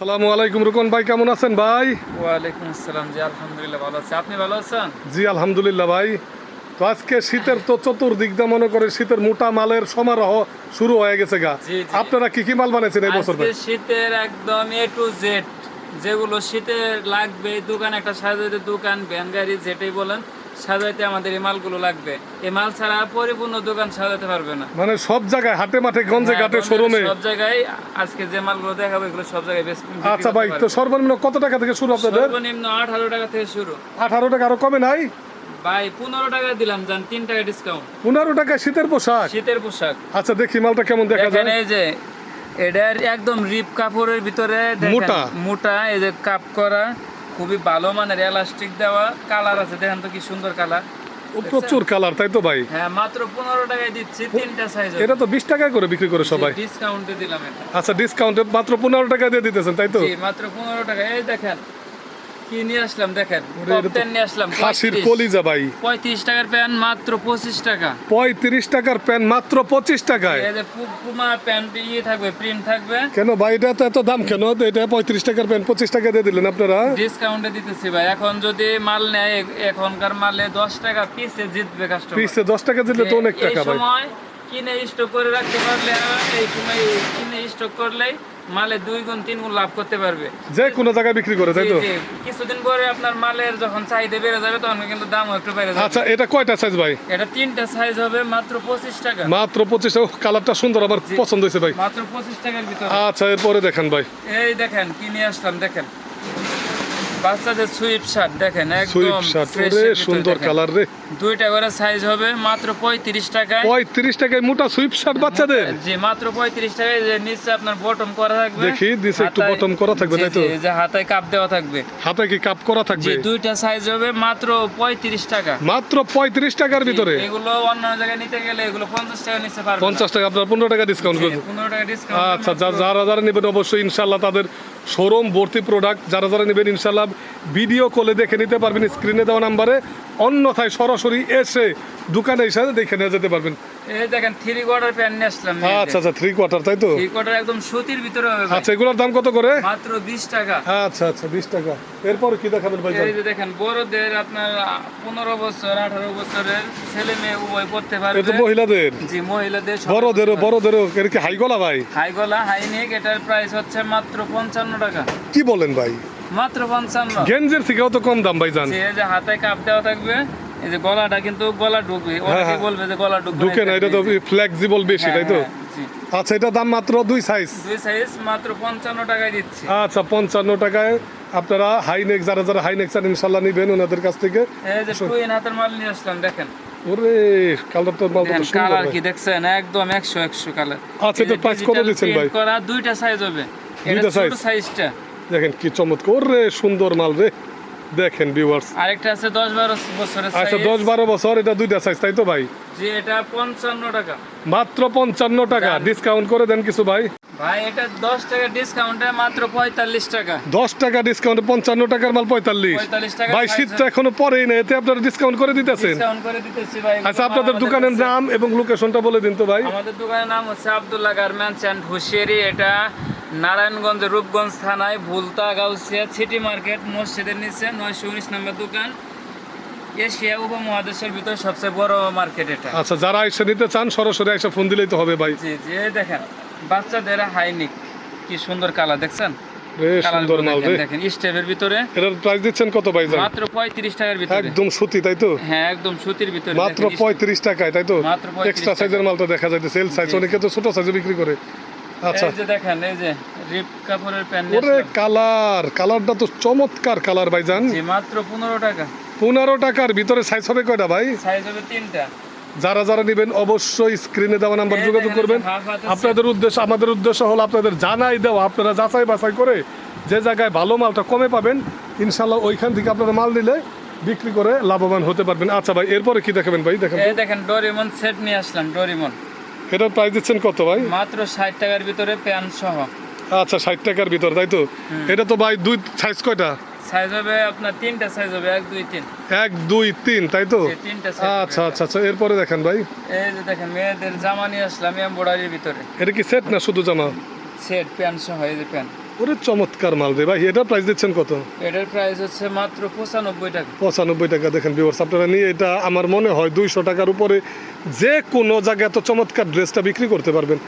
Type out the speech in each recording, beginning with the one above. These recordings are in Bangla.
সালামু আলাইকুম রুকন ভাই কেমন আছেন ভাই? ওয়ালাইকুম আসসালাম জি আলহামদুলিল্লাহ ভালো আছি। আপনি ভালো আছেন? জি আলহামদুলিল্লাহ ভাই। তো আজকে শীতের তো চতুর্দিক দিয়ে মনে করে শীতের মোটা মালের সমারোহ শুরু হয়ে গেছে গা। আপনারা কি কি মাল বানাইছেন এই বছর ভাই? শীতের একদম এ টু জেড যেগুলো শীতের লাগবে দোকান একটা সাজাইতে দোকান ভ্যান গাড়ি যেটাই বলেন সাজাইতে আমাদের এই মালগুলো লাগবে। এই মাল ছাড়া পরিপূর্ণ দোকান সাজাতে পারবে না। মানে সব জায়গায় হাটে মাঠে গঞ্জে হ্যাঁ, ঘাটে শোরুমে? সব জায়গায় আজকে যে মালগুলো দেখাবো এগুলো সব জায়গায় বেশ আচ্ছা ভাই তো সর্বনিম্ন কত টাকা থেকে শুরু আপনাদের? সর্বনিম্ন আঠারো টাকা থেকে শুরু। আঠারো টাকা আরও কমে নাই? ভাই পনেরো টাকা দিলাম জান তিন টাকা ডিসকাউন্ট পনেরো টাকা শীতের পোশাক? শীতের পোশাক। আচ্ছা দেখি মালটা কেমন দেখা যায়। এই যে এটার একদম রিপ কাপড়ের ভিতরে মোটা। মোটা এই যে কাপ করা। খুবই ভালো মানের এলাস্টিক দেওয়া কালার আছে। দেখেন তো কি সুন্দর কালার ও, প্রচুর কালার তাই তো ভাই? হ্যাঁ মাত্র পনেরো টাকায় দিচ্ছি তিনটা সাইজ এটা তো বিশ টাকায় করে বিক্রি করে সবাই। ডিসকাউন্টে দিলাম এটা। আচ্ছা ডিসকাউন্টে মাত্র পনেরো টাকা দিয়ে দিতেছেন তাই তো? জি মাত্র পনেরো টাকা এই দেখেন কি নিয়ে আসলাম দেখেন? নিয়ে আসলাম হাসির কলিজা ভাই। পঁয়ত্রিশ টাকার প্যান্ট মাত্র পঁচিশ টাকা। পঁয়ত্রিশ টাকার প্যান্ট মাত্র পঁচিশ টাকায়। এই যে পুমা প্যান্ট ইয়ে থাকবে প্রিন্ট থাকবে। কেন ভাই এটা তো এত দাম কেন? এটা পঁয়ত্রিশ টাকার প্যান্ট পঁচিশ টাকা দিয়ে দিলেন আপনারা? ডিসকাউন্টে দিতেছি ভাই। এখন যদি মাল নেয় এখনকার মালে দশ টাকা পিসে জিতবে কাস্টমার পিসে দশ টাকা দিলে তো অনেক টাকা ভাই। সময় কিনে স্টক করে রাখতে পারলে এই সময় কিনে স্টক করলেই মালে দুই গুণ তিন গুণ লাভ করতে পারবে। যে কোনো জায়গায় বিক্রি করে তাই তো। কিছুদিন পরে আপনার মালের যখন চাহিদা বেড়ে যাবে তখন কিন্তু দাম একটু বেড়ে যাবে। আচ্ছা এটা কয়টা সাইজ ভাই? এটা তিনটা সাইজ হবে মাত্র পঁচিশ টাকা। মাত্র পঁচিশ টাকা কালারটা সুন্দর আমার পছন্দ হয়েছে ভাই। মাত্র পঁচিশ টাকার ভিতরে। আচ্ছা এরপরে দেখেন ভাই। এই দেখেন কি নিয়ে আসলাম দেখেন। বাচ্চাদের সুইপ শার্ট দেখেন একদম সুন্দর কালার রে। দুইটা করে সাইজ হবে মাত্র পঁয়ত্রিশ টাকায়। পঁয়ত্রিশ টাকায় মোটা সুইপ শার্ট বাচ্চাদের? জি মাত্র পঁয়ত্রিশ টাকায় যে নিচে আপনার বটম করা থাকবে। দেখি, নিচে একটু bottom করা থাকবে, তাই তো? যে হাতায় কাপ দেওয়া থাকবে। হাতে কি কাপ করা থাকবে? দুইটা সাইজ হবে মাত্র পঁয়ত্রিশ টাকা। মাত্র পঁয়ত্রিশ টাকার ভিতরে? এগুলো অন্য জায়গায় নিতে গেলে এগুলো পঞ্চাশ টাকা নিচে পারবে পঞ্চাশ টাকা আপনার পনেরো টাকা ডিসকাউন্ট করবেন পনেরো টাকা ডিসকাউন্ট আচ্ছা যারা যারা নেবেন অবশ্যই ইনশাল্লাহ তাদের শোরুম, ভর্তি প্রোডাক্ট যারা যারা নেবেন ইনশাল্লাহ ভিডিও কলে দেখে নিতে পারবেন স্ক্রিনে দেওয়া নাম্বারে অন্যথায় সরাসরি এসে দোকানে এসে দেখে নিয়ে যেতে পারবেন। এই দেখেন থ্রি কোয়ার্টার প্যান্ট নিয়ে আসলাম আচ্ছা আচ্ছা থ্রি কোয়ার্টার তাই তো? থ্রি কোয়ার্টার একদম সুতির ভিতরে হবে আচ্ছা এগুলোর দাম কত করে? মাত্র টাকা। আচ্ছা আচ্ছা বিশ টাকা। এরপর কি দেখাবেন ভাই এই যে দেখেন বড়দের আপনার পনেরো বছর আঠারো বছরের ছেলে মেয়ে উভয় পড়তে পারবে। মহিলাদের। জি মহিলাদের এর কি হাই গলা ভাই? হাই গলা হাই নেক এটার প্রাইস হচ্ছে মাত্র পঞ্চান্ন টাকা। কি বলেন ভাই? মাত্র পঞ্চান্ন। গেঞ্জের থেকেও তো কম দাম ভাই জান। এই যে হাতে কাপ দেওয়া থাকবে। এই যে গলাটা কিন্তু গলা ঢুকবে অনেকে হ্যাঁ। বলবে যে গলা ঢুকবে ঢুকে না এটা তো ফ্লেক্সিবল বেশি তাই তো? হ্যাঁ, আচ্ছা এটা দাম মাত্র দুই সাইজ দুই সাইজ মাত্র পঞ্চান্ন টাকায় দিচ্ছি। আচ্ছা পঞ্চান্ন টাকায় আপনারা হাইনেক যারা যারা হাইনেক চান ইনশাল্লাহ নিবেন ওনাদের কাছ থেকে। এই যে টুইন হাতের মাল নিয়ে আসলাম দেখেন। ওরে কালারটা মালটা তো সুন্দর কালার কি দেখছেন? একদম একশো একশো কালার আচ্ছা, এটার price কত দিচ্ছেন ভাই? করা দুইটা সাইজ হবে। দুইটা এটা সাইজটা দেখেন কি চমৎকার ওরে সুন্দর মাল রে। দেখেন ভিউয়ার্স আরেকটা আছে দশ বারো বছরের আচ্ছা size, দশ বারো বছর এটা দুইটা সাইজ তাই তো ভাই? যে এটা পঞ্চান্ন টাকা। মাত্র পঞ্চান্ন টাকা। ডিসকাউন্ট করে দেন কিছু ভাই। ভাই এটা দশ টাকা ডিসকাউন্টে মাত্র পঁয়তাল্লিশ টাকা। দশ টাকা ডিসকাউন্ট পঞ্চান্ন টাকার মাল পঁয়তাল্লিশ। 45 টাকা ভাই size শীত তো এখনও পরেই না এতে আপনারা ডিসকাউন্ট করে দিতেছেন। ডিসকাউন্ট করে দিতেছি ভাই আচ্ছা আপনাদের দোকানের নাম এবং লোকেশনটা বলে দিন তো ভাই। আমাদের দোকানের নাম হচ্ছে আব্দুল্লাহ গার্মেন্টস অ্যান্ড হুশিয়ারি এটা নারায়ণগঞ্জ রূপগঞ্জ থানায় ভুলতা গাউসিয়া সিটি মার্কেট মসজিদের নিচে নয়শো উনিশ নম্বর দোকান। এশিয়া উপমহাদেশের ভিতরে সবচেয়ে বড় মার্কেট এটা। আচ্ছা যারা এসে নিতে চান সরাসরি এসে ফোন দিলেই তো হবে ভাই। জি জি এই দেখেন বাচ্চাদের হাইনিক। কি সুন্দর কালার দেখছেন? রে সুন্দর মাল দেখেন স্টেপের ভিতরে। এটার প্রাইস দিচ্ছেন কত ভাই মাত্র টাকার ভিতরে। একদম সুতি তাই তো? হ্যাঁ একদম সুতির ভিতরে। মাত্র দেখেন, পঁয়ত্রিশ টাকায় তাই তো? 35 এক্সট্রা সাইজের মালটা দেখা সাইজ অনেকে তো ছোট সাইজে বিক্রি করে। আচ্ছা। এই যে দেখেন এই যে রিপ কাপড়ের প্যান্ট ওরে কালার কালারটা তো চমৎকার কালার জি মাত্র টাকা। টাকার ভিতরে সাইজ হবে কয়টা ভাই? সাইজ হবে তিনটা। যারা যারা নেবেন অবশ্যই স্ক্রিনে দেওয়া নাম্বার যোগাযোগ করবেন। আপনাদের উদ্দেশ্য আমাদের উদ্দেশ্য হলো আপনাদের জানাই দেওয়া। আপনারা যাচাই বাছাই করে যে জায়গায় ভালো মালটা কমে পাবেন ইনশাল্লাহ ওইখান থেকে আপনারা মাল নিলে বিক্রি করে লাভবান হতে পারবেন। আচ্ছা ভাই এরপরে কি দেখাবেন ভাই? দেখেন দেখেন ডোরিমন সেট নিয়ে আসলাম ডোরিমন এটার প্রাইস দিচ্ছেন কত ভাই? মাত্র ষাট টাকার ভিতরে প্যান্ট সহ। আচ্ছা ষাট টাকার ভিতর তাই তো? এটা তো ভাই দুই সাইজ কয়টা? সাইজ হবে আপনার তিনটা সাইজ হবে এক দুই তিন। এক দুই তিন তাই তো? আচ্ছা আচ্ছা আচ্ছা এরপরে দেখেন ভাই। এই যে দেখেন মেয়েদের জামা নিয়ে আসলাম এমব্রয়ডারির ভিতরে। এটা কি সেট না শুধু জামা? সেট প্যান্ট সহ এই যে প্যান্ট। ওরে চমৎকার মাল রে ভাই এটা প্রাইস দিচ্ছেন কত? এটার প্রাইস হচ্ছে মাত্র পঁচানব্বই টাকা। পঁচানব্বই টাকা দেখেন ভিউয়ার্স আপনারা নিয়ে এটা আমার মনে হয় দুইশো টাকার উপরে যে কোনো জায়গায় এত চমৎকার ড্রেসটা বিক্রি করতে পারবেন।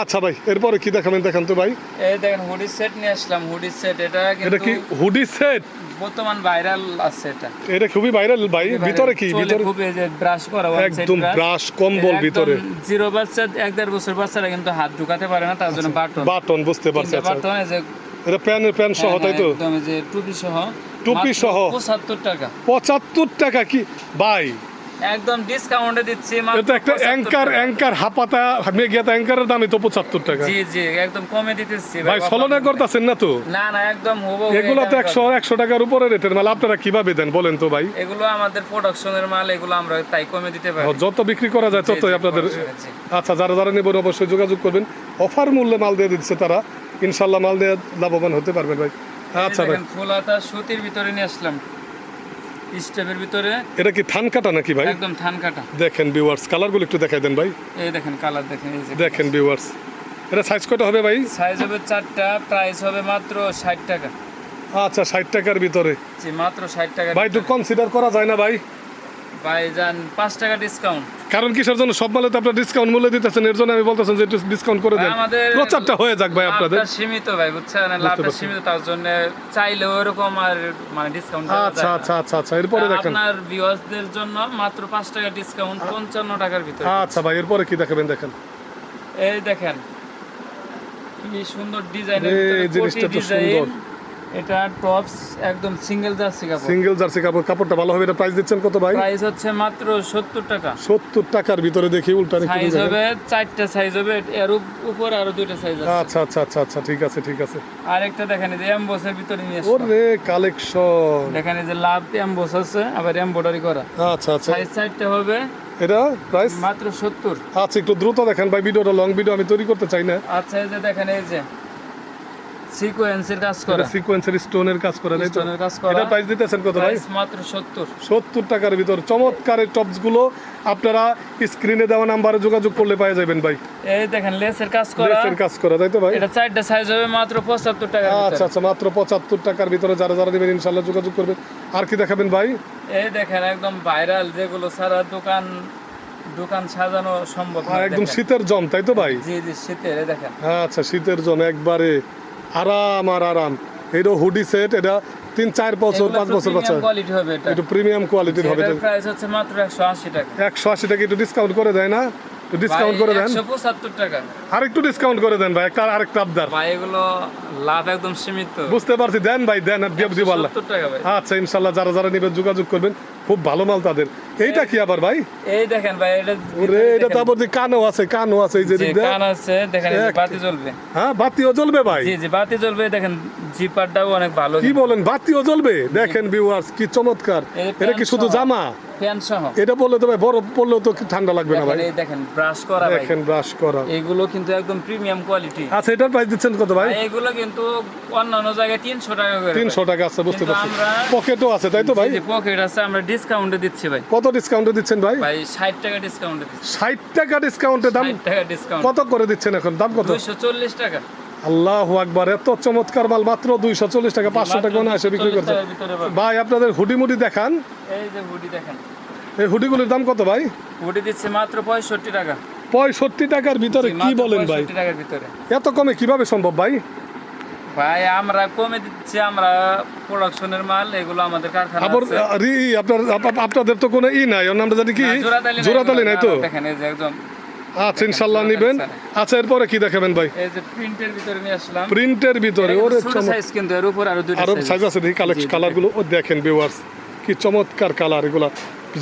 আচ্ছা ভাই এরপরে কি দেখাবেন দেখান তো ভাই? এই দেখেন হুডি সেট নিয়ে আসলাম হুডি সেট এটা এটা কি হুডি সেট বর্তমান ভাইরাল আছে এটা। এটা খুবই ভাইরাল ভাই ভিতরে কি? ভিতরে খুব এই যে ব্রাশ করা একদম ব্রাশ কম্বল ভিতরে। জিরো বাচ্চা এক দেড় বছর বাচ্চারা কিন্তু হাত ঢুকাতে পারে না তার জন্য বাটন বাটন বুঝতে পারছি আচ্ছা। বাটন এই যে এটা প্যানের প্যান সহ হ্যাঁ, তাই তো? যে টুপি সহ। টুপি সহ? পঁচাত্তর টাকা। পঁচাত্তর টাকা কি? ভাই। একদম ডিসকাউন্টে দিচ্ছি এটা একটা অ্যাঙ্কার অ্যাঙ্কার হাপাতা মেঘিয়াতা অ্যাঙ্কারের দামই তো পঁচাত্তর টাকা। জি জি একদম কমে দিতেছি ভাই ছলনা করতেছেন না তো? না না একদম হব এগুলো তো একশো একশো টাকার উপরে রেটের মাল আপনারা কীভাবে দেন বলেন তো ভাই? এগুলো আমাদের প্রোডাকশনের মাল এগুলো আমরা তাই কমে দিতে পারি। যত বিক্রি করা যায় ততই আপনাদের আচ্ছা যারা যারা নেবেন অবশ্যই যোগাযোগ করবেন। অফার মূল্যে মাল দিয়ে দিচ্ছে তারা। ইনশাল্লাহ মাল দিয়ে লাভবান হতে পারবেন ভাই। আচ্ছা ভাই। ফুল সুতির ভিতরে নিয়ে আসলাম। স্টেপের ভিতরে। এটা কি থান কাটা নাকি ভাই? একদম থান কাটা। দেখেন ভিউয়ার্স কালারগুলো একটু দেখাই দেন ভাই। এই দেখেন কালার দেখেন এই যে দেখেন ভিউয়ার্স এটা সাইজ কত হবে ভাই? সাইজ হবে চারটা প্রাইস হবে মাত্র ষাট টাকা। আচ্ছা ষাট টাকার ভিতরে। জি মাত্র ষাট টাকা ভাই একটু কনসিডার করা যায় না ভাই? ভাই যান পাঁচ টাকা ডিসকাউন্ট কারণ কিসের জন্য? সব মালে তো আপনার ডিসকাউন্ট মূল্য দিতেছেন এর জন্য আমি বলতেছেন যে একটু ডিসকাউন্ট করে দেন। প্রচারটা হয়ে যাক ভাই আপনাদের। সীমিত ভাই বুঝছেন? লাভটা সীমিত তার জন্য চাইলে ওরকম আর মানে ডিসকাউন্ট আচ্ছা আচ্ছা আচ্ছা আচ্ছা এরপরে দেখেন। আপনার ভিউয়ার্সদের জন্য মাত্র পাঁচ টাকা ডিসকাউন্ট পঞ্চান্ন টাকার ভিতরে আচ্ছা ভাই এরপরে কি দেখাবেন দেখেন। এই দেখেন কি সুন্দর ডিজাইন এই জিনিসটা তো সুন্দর। এটা টপস একদম সিঙ্গেল জার্সি কাপড়। সিঙ্গেল জার্সি কাপড় কাপড়টা ভালো হবে এটা প্রাইস দিচ্ছেন কত ভাই? প্রাইস হচ্ছে মাত্র সত্তর টাকা। সত্তর টাকার ভিতরে দেখি উল্টা একটু সাইজ হবে চারটা সাইজ হবে এর উপ- উপরে আরও দুইটা সাইজ আছে। আচ্ছা আচ্ছা আচ্ছা আচ্ছা ঠিক আছে ঠিক আছে। আরেকটা দেখেন এই এমবোসের ভিতরে নিয়ে আসলাম। ওরে কালেকশন দেখেন এই যে লাভ এমবোস আছে আবার এমব্রয়ডারি করা। আচ্ছা আচ্ছা। সাইজ চারটা হবে। এটা প্রাইস মাত্র সত্তর। আচ্ছা একটু দ্রুত দেখেন ভাই ভিডিওটা লং ভিডিও আমি তৈরি করতে চাই না। আচ্ছা এই যে দেখেন এই যে। সিকোয়েন্সের কাজ করা। সিকোয়েন্সের স্টোনের কাজ করা স্টোনের কাজ করা। এটা প্রাইস দিতেছেন কত ভাই? মাত্র সত্তর। সত্তর টাকার ভিতর। চমৎকার এই টপসগুলো আপনারা স্ক্রিনে দেওয়া নাম্বারে যোগাযোগ করলে পাওয়া যাবেন ভাই। এই দেখেন লেসের কাজ করা। ড্রেসের কাজ করা তাই তো ভাই? এটা চারটা সাইজ হবে মাত্র পঁচাত্তর টাকা আচ্ছা আচ্ছা মাত্র পঁচাত্তর টাকার ভিতরে যারা যারা নেবেন ইনশাল্লাহ যোগাযোগ করবেন। আর কি দেখাবেন ভাই? এই দেখেন একদম ভাইরাল যেগুলো সারা দোকান দোকান সাজানো সম্ভব না, একদম শীতের জম তাই তো ভাই? জি জি শীতের দেখেন। আচ্ছা শীতের জম একবারে আরাম আর আরাম। এটা হুডি সেট এটা তিন চার বছর পাঁচ বছর বাচ্চা। কোয়ালিটি একটু প্রিমিয়াম কোয়ালিটির হবে। প্রাইস হচ্ছে মাত্র একশো আশি টাকা। একশো একটু ডিসকাউন্ট করে দেয় না? একটু ডিসকাউন্ট করে দেন। একশো টাকা। আর একটু ডিসকাউন্ট করে দেন ভাই একটা আরেকটা আবদার। ভাই এগুলো লাভ একদম সীমিত। বুঝতে পারছি দেন ভাই দেন আর দিয়ে দিব আল্লাহ। আচ্ছা ইনশাল্লাহ যারা যারা নেবেন যোগাযোগ করবেন। খুব ভালো মাল তাদের। এইটা কি আবার ভাই? এই দেখেন ভাই এটা ওরে এটা তো যে কানও আছে কানও আছে এই যে কান আছে দেখেন বাতি জ্বলবে। হ্যাঁ বাতিও জ্বলবে ভাই। জি জি বাতি জ্বলবে দেখেন জিপারটাও অনেক ভালো। কি বলেন বাতিও জ্বলবে? দেখেন ভিউয়ার্স কি চমৎকার। এটা কি শুধু জামা? ফ্যান সহ এটা বললে তো ভাই বরফ পড়লেও তো ঠান্ডা লাগবে না ভাই। দেখেন ব্রাশ করা ভাই। দেখেন ব্রাশ করা। এগুলো কিন্তু একদম প্রিমিয়াম কোয়ালিটি আচ্ছা এটার প্রাইস দিচ্ছেন কত ভাই? এগুলো কিন্তু অন্যান্য জায়গায় তিনশো টাকা করে তিনশো টাকা আছে বুঝতে পারছি। পকেটও আছে তাই তো ভাই? পকেট আছে আমরা ডিসকাউন্টে দিচ্ছি ভাই। কত ডিসকাউন্টে দিচ্ছেন ভাই? ভাই ষাট টাকা ডিসকাউন্টে দিচ্ছি। ষাট টাকা ডিসকাউন্টে দাম ষাট টাকা ডিসকাউন্ট কত করে দিচ্ছেন এখন? দাম কত? দুইশো চল্লিশ টাকা। আল্লাহ আকবার এত চমৎকার মাল মাত্র দুইশো চল্লিশ টাকা পাঁচশো টাকা মনে আসে বিক্রি 240 পাবেন। ভাই। আপনাদের হুডি মুডি দেখান। এই যে হুডি দেখেন। এই হুডিগুলির দাম কত ভাই? হুডি দিচ্ছে মাত্র পঁয়ষট্টি টাকা। পঁয়ষট্টি টাকার ভিতরে কি বলেন ভাই? 65 টাকার ভিতরে। এত কমে কীভাবে সম্ভব ভাই? ভাই আমরা কমে দিচ্ছি আমরা প্রোডাকশনের মাল এগুলো আমাদের কারখানা আবার আছে। রি আপনার আপনাদের তো কোনো ই নাই ওর নামটা জানি কি জোড়াতালি নাই তো? দেখেন এই যে একদম আচ্ছা ইনশাল্লাহ জোড়াতালি নিবেন। আচ্ছা এরপরে কি দেখাবেন ভাই? এই যে প্রিন্টের ভিতরে নিয়ে আসলাম। প্রিন্টের ভিতরে ওরে সাইজ কিন্তু এর উপর আরও দুইটা আরও সাইজ আছে দেখি কালেকশন কালারগুলো ও দেখেন। ভিউয়ার্স কি চমৎকার কালার এগুলা।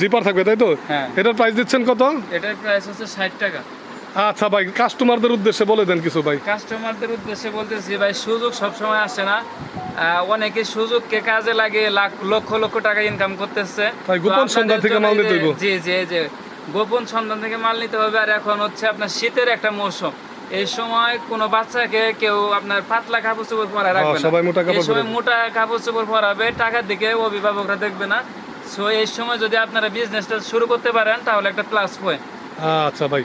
জিপার থাকবে তাই তো? হ্যাঁ। এটার প্রাইস দিচ্ছেন কত? এটার প্রাইস হচ্ছে ষাট টাকা। আচ্ছা ভাই কাস্টমারদের উদ্দেশ্যে বলে দেন কিছু ভাই। কাস্টমারদের উদ্দেশ্যে বলতেছি ভাই সুযোগ সবসময় আসে না। অনেকে সুযোগকে কাজে লাগে লাখ লক্ষ লক্ষ টাকা ইনকাম করতেছে। গোপন সন্ধান থেকে মাল নিতে যে- হইবো। জি জি গোপন সন্ধান থেকে মাল নিতে হবে। আর এখন হচ্ছে আপনার শীতের একটা মৌসুম। এই সময় কোনো বাচ্চাকে কেউ আপনার পাতলা কাপড় চোপড় রাখবে হ্যাঁ, সবাই মোটা কাপড় সময় মোটা কাপড় চোপড় পরাবে টাকার দিকে অভিভাবকরা দেখবে না। সো এই সময় যদি আপনারা বিজনেসটা শুরু করতে পারেন তাহলে একটা প্লাস পয়েন্ট আচ্ছা ভাই।